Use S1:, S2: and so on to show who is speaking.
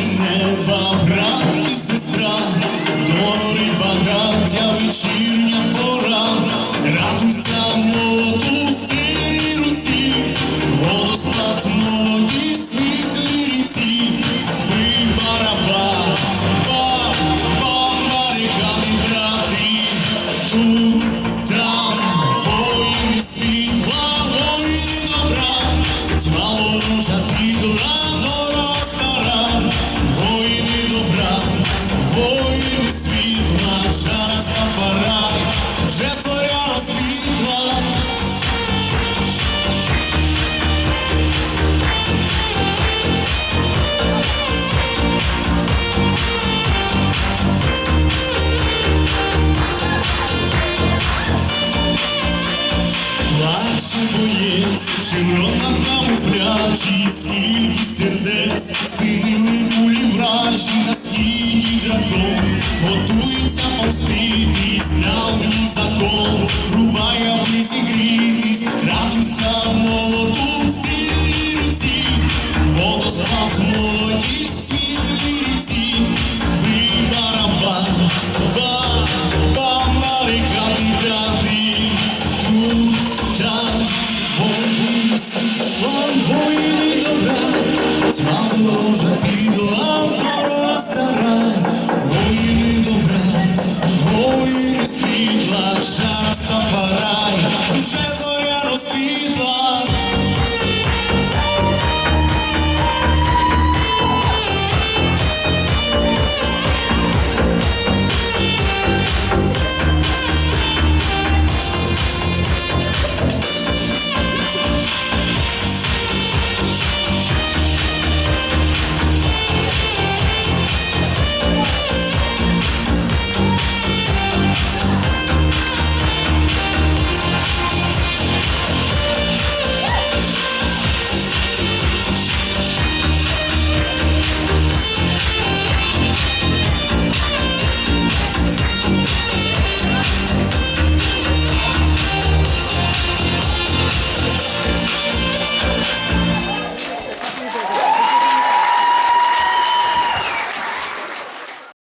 S1: Неба, брат і сестра, дори багаття вечірні. Молодець, широна камуфляжі, скільки сердець, спинили кулі вражі на східі дракон, готується повститись, давній закон, рубає зігрітись, радуйся молоду в сильній руці, водоспад молодість, Sławno roże i do